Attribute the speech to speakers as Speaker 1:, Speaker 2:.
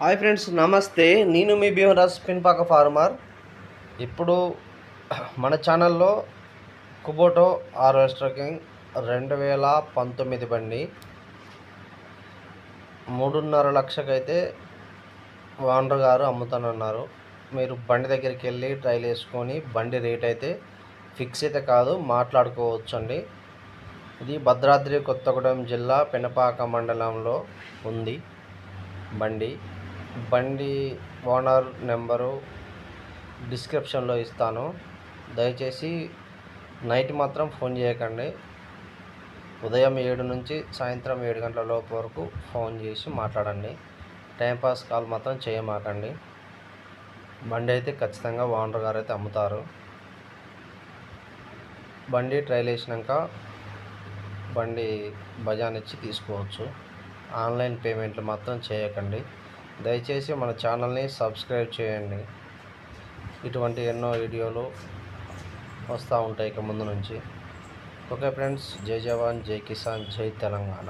Speaker 1: Hi friends నమస్తే. నేను మీ Bhimraj పిన్పాక farmer. ఇప్పుడు మన ఛానల్లో కుబోటో హార్వెస్టర్ కింగ్ రెండు వేల పంతొమ్మిది బండి. మూడున్నర లక్షకైతే ఓనర్ గారు అమ్ముతానన్నారు. మీరు బండి దగ్గరికి వెళ్ళి ట్రైల్ వేసుకొని బండి రేట్ అయితే ఫిక్స్ అయితే కాదు మాట్లాడుకోవచ్చండి. ఇది భద్రాద్రి కొత్తగూడెం జిల్లా పెనపాక మండలంలో ఉంది బండి. బండి ఓనర్ నెంబరు డిస్క్రిప్షన్లో ఇస్తాను. దయచేసి నైట్ మాత్రం ఫోన్ చేయకండి. ఉదయం ఏడు నుంచి సాయంత్రం ఏడు గంటల లోపు వరకు ఫోన్ చేసి మాట్లాడండి. టైంపాస్ కాల్ మాత్రం చేయమాకండి. బండి అయితే ఖచ్చితంగా ఓనర్ గారు అయితే అమ్ముతారు. బండి ట్రైల్ వేసినాక బండి బజాన్ ఇచ్చి తీసుకోవచ్చు. ఆన్లైన్ పేమెంట్లు మాత్రం చేయకండి. దయచేసి మన ఛానల్ని సబ్స్క్రైబ్ చేయండి. ఇటువంటి ఎన్నో వీడియోలు వస్తూ ఉంటాయి ఇక ముందు నుంచి. ఓకే ఫ్రెండ్స్ జై జవాన్ జై కిసాన్ జై తెలంగాణ.